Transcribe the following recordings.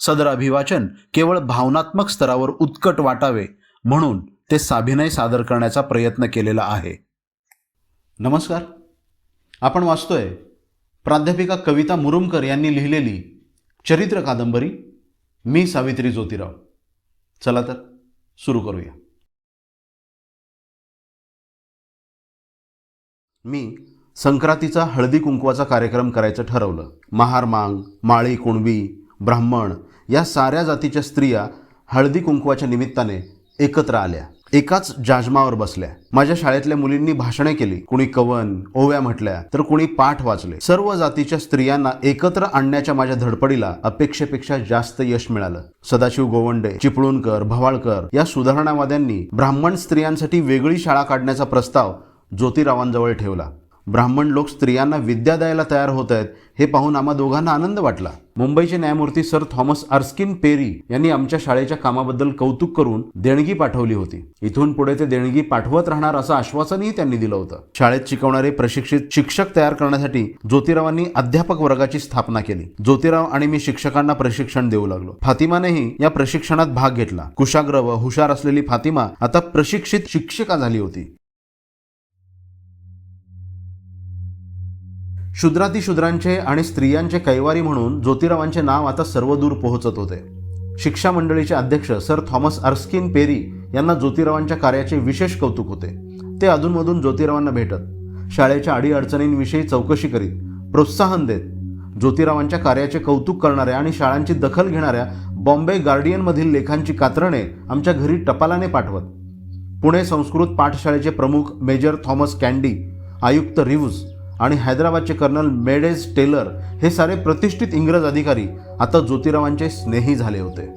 सदर अभिवाचन केवळ भावनात्मक स्तरावर उत्कट वाटावे म्हणून ते साभिनय सादर करण्याचा प्रयत्न केलेला आहे. नमस्कार. आपण वाचतोय प्राध्यापिका कविता मुरुमकर यांनी लिहिलेली चरित्र कादंबरी मी सावित्री ज्योतिराव. चला तर सुरू करूया. मी संक्रांतीचा हळदी कुंकवाचा कार्यक्रम करायचं ठरवलं. महार मांग माळी कुणबी ब्राह्मण या साऱ्या जातीच्या स्त्रिया हळदी कुंकवाच्या निमित्ताने एकत्र आल्या. एकाच जाजमावर बसल्या. माझ्या शाळेतल्या मुलींनी भाषणे केली. कुणी कवन ओव्या म्हटल्या तर कुणी पाठ वाचले. सर्व जातीच्या स्त्रियांना एकत्र आणण्याच्या माझ्या धडपडीला अपेक्षेपेक्षा जास्त यश मिळालं. सदाशिव गोवंडे चिपळूणकर भवाळकर या सुधारणावाद्यांनी ब्राह्मण स्त्रियांसाठी वेगळी शाळा काढण्याचा प्रस्ताव ज्योतिरावांजवळ ठेवला. ब्राह्मण लोक स्त्रियांना विद्या द्यायला तयार होत आहेत हे पाहून आम्हा दोघांना आनंद वाटला. मुंबईचे न्यायमूर्ती सर थॉमस अर्स्किन पेरी यांनी आमच्या शाळेच्या कामाबद्दल कौतुक करून देणगी पाठवली होती. इथून पुढे ते देणगी पाठवत राहणार असं आश्वासनही त्यांनी दिलं होतं. शाळेत शिकवणारे प्रशिक्षित शिक्षक तयार करण्यासाठी ज्योतिरावांनी अध्यापक वर्गाची स्थापना केली. ज्योतिराव आणि मी शिक्षकांना प्रशिक्षण देऊ लागलो. फातिमानेही या प्रशिक्षणात भाग घेतला. कुशाग्र व हुशार असलेली फातिमा आता प्रशिक्षित शिक्षिका झाली होती. शूद्रातिशूद्रांचे आणि स्त्रियांचे कैवारी म्हणून ज्योतिरावांचे नाव आता सर्वदूर पोहोचत होते. शिक्षा मंडळीचे अध्यक्ष सर थॉमस अर्स्किन पेरी यांना ज्योतिरावांच्या कार्याचे विशेष कौतुक होते. ते अधूनमधून ज्योतिरावांना भेटत शाळेच्या अडीअडचणींविषयी चौकशी करीत प्रोत्साहन देत ज्योतिरावांच्या कार्याचे कौतुक करणाऱ्या आणि शाळांची दखल घेणाऱ्या बॉम्बे गार्डियनमधील लेखांची कात्रणे आमच्या घरी टपालाने पाठवत. पुणे संस्कृत पाठशाळेचे प्रमुख मेजर थॉमस कॅन्डी आयुक्त रिव्ज आणि हैदराबादचे कर्नल मेडेज टेलर हे सारे प्रतिष्ठित इंग्रज अधिकारी आता ज्योतिरावांचे स्नेही झाले होते.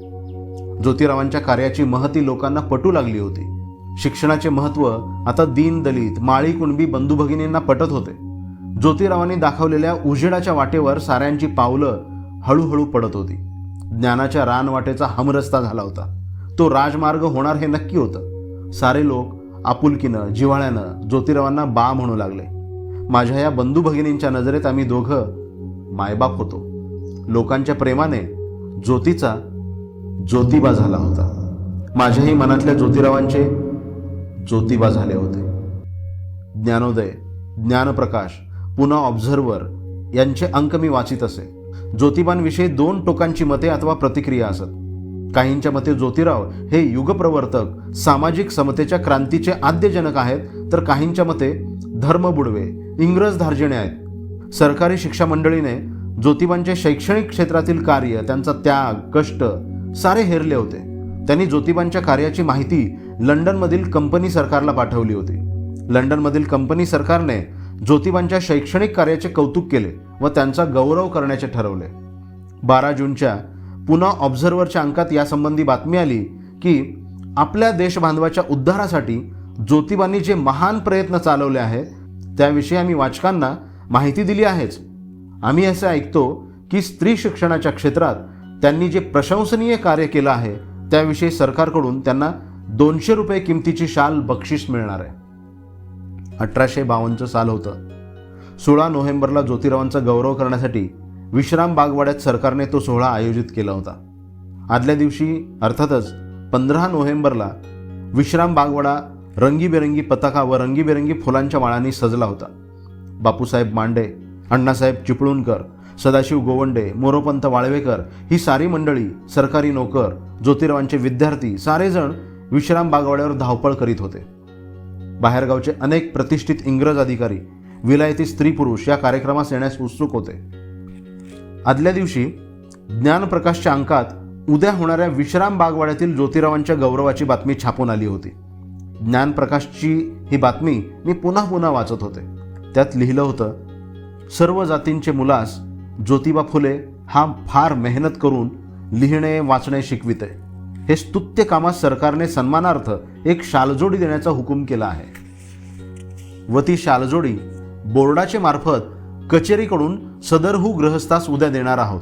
ज्योतिरावांच्या कार्याची महती लोकांना पटू लागली होती. शिक्षणाचे महत्त्व आता दीन दलित माळी कुणबी बंधू भगिनींना पटत होते. ज्योतिरावांनी दाखवलेल्या उजेडाच्या वाटेवर साऱ्यांची पावलं हळूहळू पडत होती. ज्ञानाच्या रानवाटेचा हमरस्ता झाला होता. तो राजमार्ग होणार हे नक्की होतं. सारे लोक आपुलकीनं जिव्हाळ्यानं ज्योतिरावांना बा म्हणू लागले. माझ्या या बंधू भगिनींच्या नजरेत आम्ही दोघं मायबाप होतो. लोकांच्या प्रेमाने ज्योतीचा ज्योतिबा झाला होता. माझ्याही मनातल्या ज्योतिरावांचे ज्योतिबा झाले होते. ज्ञानोदय ज्ञानप्रकाश पुन्हा ऑब्झर्वर यांचे अंक मी वाचित असे. ज्योतिबांविषयी दोन टोकांची मते अथवा प्रतिक्रिया असत. काहींच्या मते ज्योतिराव हे युगप्रवर्तक सामाजिक समतेच्या क्रांतीचे आद्यजनक आहेत तर काहींच्या मते धर्म बुडवे इंग्रज धार्जिणे आहेत. सरकारी शिक्षा मंडळीने ज्योतिबांचे शैक्षणिक क्षेत्रातील कार्य त्यांचा त्याग कष्ट सारे हेरले होते. त्यांनी ज्योतिबांच्या कार्याची माहिती लंडनमधील कंपनी सरकारला पाठवली होती. लंडनमधील कंपनी सरकारने ज्योतिबांच्या शैक्षणिक कार्याचे कौतुक केले व त्यांचा गौरव करण्याचे ठरवले. बारा जूनच्या पुन्हा ऑब्झर्व्हरच्या अंकात यासंबंधी बातमी आली की आपल्या देशबांधवाच्या उद्धारासाठी ज्योतिबांनी जे महान प्रयत्न चालवले आहेत त्याविषयी आम्ही वाचकांना माहिती दिली आहेच. आम्ही असे ऐकतो की स्त्री शिक्षणाच्या क्षेत्रात त्यांनी जे प्रशंसनीय कार्य केलं आहे त्याविषयी सरकारकडून त्यांना दोनशे रुपये किमतीची शाल बक्षीस मिळणार आहे. अठराशे बावन्नचं साल होतं. सोळा नोव्हेंबरला ज्योतिरावांचा गौरव करण्यासाठी विश्राम बागवाड्यात सरकारने तो सोहळा आयोजित केला होता. आदल्या दिवशी अर्थातच पंधरा नोव्हेंबरला विश्राम बागवाडा रंगीबेरंगी पताका व रंगीबेरंगी फुलांच्या माळांनी सजला होता. बापूसाहेब मांडे अण्णासाहेब चिपळूणकर सदाशिव गोवंडे मोरोपंत वाळवेकर ही सारी मंडळी सरकारी नोकर ज्योतिरावांचे विद्यार्थी सारेजण विश्राम बागवाड्यावर धावपळ करीत होते. बाहेरगावचे अनेक प्रतिष्ठित इंग्रज अधिकारी विलायती स्त्री पुरुष या कार्यक्रमास येण्यास उत्सुक होते. आदल्या दिवशी ज्ञानप्रकाशच्या अंकात उद्या होणाऱ्या विश्राम बागवाड्यातील ज्योतिरावांच्या गौरवाची बातमी छापून आली होती. ज्ञानप्रकाशची ही बातमी मी पुन्हा पुन्हा वाचत होते. त्यात लिहिलं होतं सर्व जातींचे मुलास ज्योतिबा फुले हा फार मेहनत करून लिहिणे वाचणे शिकविते. हे स्तुत्य कामास सरकारने सन्मानार्थ एक शालजोडी देण्याचा हुकूम केला आहे. व ती शालजोडी बोर्डाचे मार्फत कचेरीकडून सदरहू ग्रहस्थास उद्या देणार आहोत.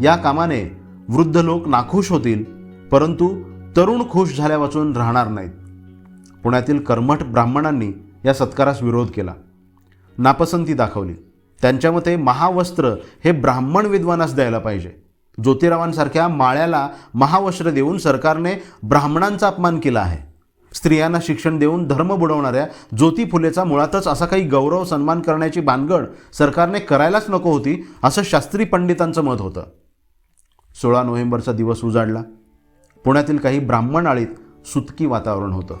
या कामाने वृद्ध लोक नाखुश होतील परंतु तरुण खुश झाल्यावाचून राहणार नाहीत. पुण्यातील कर्मठ ब्राह्मणांनी या सत्कारास विरोध केला. नापसंती दाखवली. त्यांच्या मते महावस्त्र हे ब्राह्मण विद्वानास द्यायला पाहिजे. ज्योतिरावांसारख्या माळ्याला महावस्त्र देऊन सरकारने ब्राह्मणांचा अपमान केला आहे. स्त्रियांना शिक्षण देऊन धर्म बुडवणाऱ्या ज्योती फुलेचा मुळातच असा काही गौरव सन्मान करण्याची भानगड सरकारने करायलाच नको होती असं शास्त्री पंडितांचं मत होतं. सोळा नोव्हेंबरचा दिवस उजाडला. पुण्यातील काही ब्राह्मण आळीत सुतकी वातावरण होतं.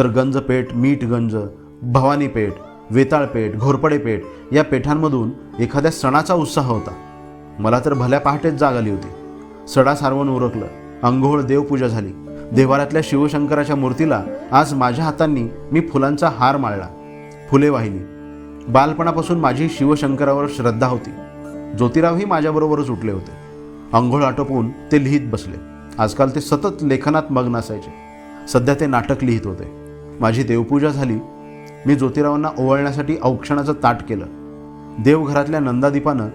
तर गंजपेठ मीठगंज भवानीपेठ वेताळपेठ घोरपडेपेठ या पेठांमधून एखाद्या सणाचा उत्साह होता. मला तर भल्या पहाटेच जाग आली होती. सडा सारवण उरकलं अंघोळ देवपूजा झाली. देवारातल्या शिवशंकराच्या मूर्तीला आज माझ्या हातांनी मी फुलांचा हार माळला. फुले वाहिली. बालपणापासून माझी शिवशंकरावर श्रद्धा होती. ज्योतिरावही माझ्याबरोबरच उठले होते. अंघोळ आटोपून ते लिहित बसले. आजकाल ते सतत लेखनात मग्न असायचे. सध्या ते नाटक लिहित होते. माझी देवपूजा झाली. मी ज्योतिरावांना ओवाळण्यासाठी औक्षणाचं ताट केलं. देवघरातल्या नंदादीपानं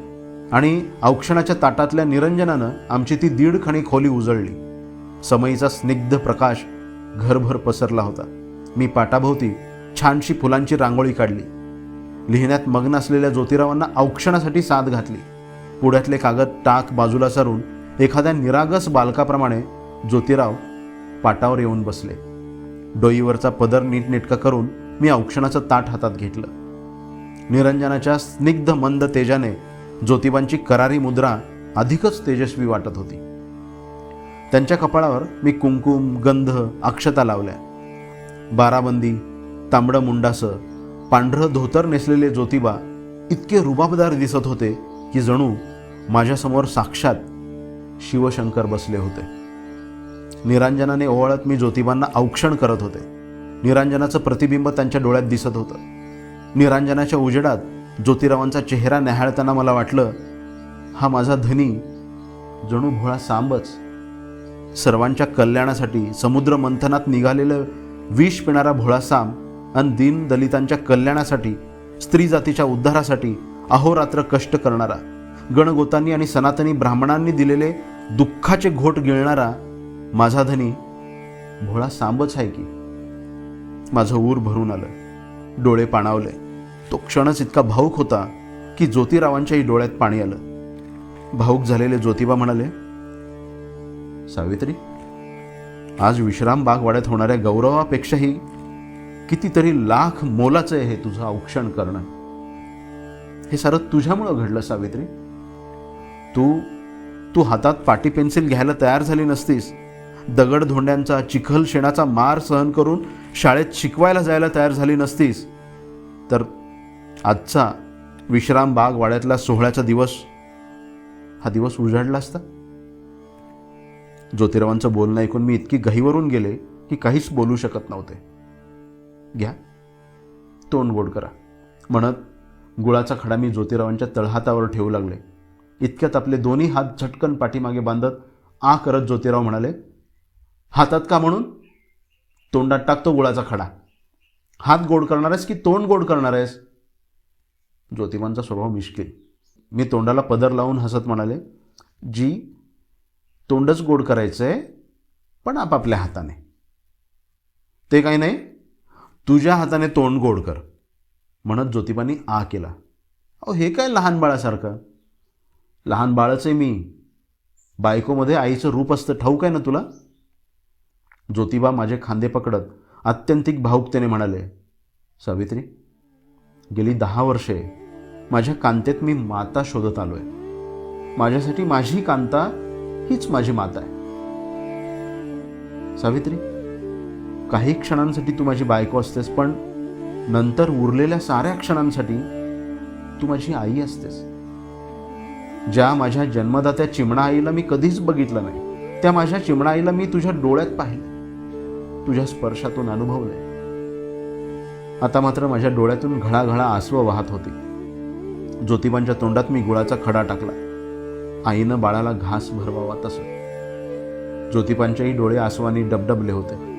आणि औक्षणाच्या ताटातल्या निरंजनानं आमची ती दीड खणी खोली उजळली. समयीचा स्निग्ध प्रकाश घरभर पसरला होता. मी पाटाभोवती छानशी फुलांची रांगोळी काढली. लिहिण्यात मग्न असलेल्या ज्योतिरावांना औक्षणासाठी साथ घातली. पुढ्यातले कागद टाक बाजूला सरून एखाद्या निरागस बालकाप्रमाणे ज्योतिराव पाटावर येऊन बसले. डोईवरचा पदर नीटनेटका करून मी औक्षणाचं ताट हातात घेतलं. निरंजनाच्या स्निग्ध मंद तेजाने ज्योतिबांची करारी मुद्रा अधिकच तेजस्वी वाटत होती. त्यांच्या कपाळावर मी कुंकुम गंध अक्षता लावल्या. बाराबंदी तांबडं मुंडासं पांढरं धोतर नेसलेले ज्योतिबा इतके रुबाबदार दिसत होते की जणू माझ्यासमोर साक्षात शिवशंकर बसले होते. निरांजनाने ओवाळत मी ज्योतिबांना औक्षण करत होते. निरांजनाचं प्रतिबिंब त्यांच्या डोळ्यात दिसत होतं. निरांजनाच्या उजेडात ज्योतिरावांचा चेहरा न्याहाळताना मला वाटलं हा माझा धनी जणू भोळा सांबच. सर्वांच्या कल्याणासाठी समुद्र मंथनात निघालेलं विष पिणारा भोळा सांब आणि दीन दलितांच्या कल्याणासाठी स्त्री जातीच्या उद्धारासाठी अहोरात्र कष्ट करणारा गणगोतांनी आणि सनातनी ब्राह्मणांनी दिलेले दुःखाचे घोट गिळणारा माझा धनी भोळा सांबच आहे की. माझं ऊर भरून आलं. डोळे पाणावले. तो क्षणच इतका भाऊक होता की ज्योतिरावांच्याही डोळ्यात पाणी आलं. भाऊक झालेले ज्योतिबा म्हणाले सावित्री आज विश्राम बागवाड्यात होणाऱ्या गौरवापेक्षाही कितीतरी लाख मोलाचं आहे हे तुझं औक्षण करणं. हे सारं तुझ्यामुळं घडलं सावित्री. तू तू हातात पाटी पेन्सिल घ्यायला तयार झाली नसतीस. दगडधोंड्यांचा चिखल शेणाचा मार सहन करून शाळेत शिकवायला जायला तयार झाली नसतीस तर आजचा विश्राम बाग वाड्यातला सोहळ्याचा दिवस हा दिवस उजाडला असता? ज्योतिरावांचं बोलणं ऐकून मी इतकी गहीवरून गेले की काहीच बोलू शकत नव्हते. घ्या तोंड गोड करा. म्हणत गुळाचा खडा मी ज्योतिरावांच्या तळहातावर ठेवू लागले. इतक्यात आपले दोन्ही हात झटकन पाठीमागे बांधत आ करत ज्योतिराव म्हणाले हातात का म्हणून? तोंडात टाकतो गुळाचा खडा. हात गोड करणार आहेस की तोंड गोड करणार आहेस? ज्योतिबांचा स्वभाव मिश्किल. मी तोंडाला पदर लावून हसत म्हणाले जी तोंडच गोड करायचं आहे पण आपापल्या हाताने. ते काही नाही तुझ्या हाताने तोंड गोड कर म्हणत ज्योतिबांनी आ केला. अहो हे काय लहान बाळासारखं? लहान बाळच आहे मी. बायकोमध्ये आईचं रूप असतं. ठाऊक आहे ना तुला? ज्योतिबा माझे खांदे पकडत आत्यंतिक भावुकतेने म्हणाले सावित्री गेली दहा वर्षे माझ्या कांतेत मी माता शोधत आलोय. माझ्यासाठी माझी कांता हीच माझी माता आहे. सावित्री काही क्षणांसाठी तू माझी बायको असतेस पण नंतर उरलेल्या साऱ्या क्षणांसाठी तू माझी आई असतेस. ज्या माझ्या जन्मदात्या चिमणा आईला मी कधीच बघितलं नाही त्या माझ्या चिमणा आईला मी तुझ्या डोळ्यात पाहिलं. तुझ्या स्पर्शातून अनुभवलंय. आता मात्र माझ्या डोळ्यातून घळाघळा आसवं वाहत होती. ज्योतिबांच्या तोंडात मी गुळाचा खडा टाकला. आईनं बाळाला घास भरवावा तसं. ज्योतिबांचेही डोळे आसवानी डबडबले होते.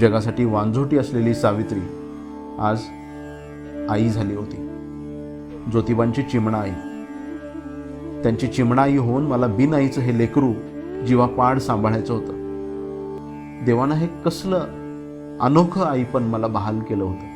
जगासाठी वांझोटी असलेली सावित्री आज आई झाली होती. ज्योतिबांची चिमणा आई त्यांची चिमणा आई होऊन मला बिन आईचं हे लेकरू जीवापाड सांभाळायचं होतं. देवानं हे कसलं अनोखं आई पण मला बहाल केलं होतं.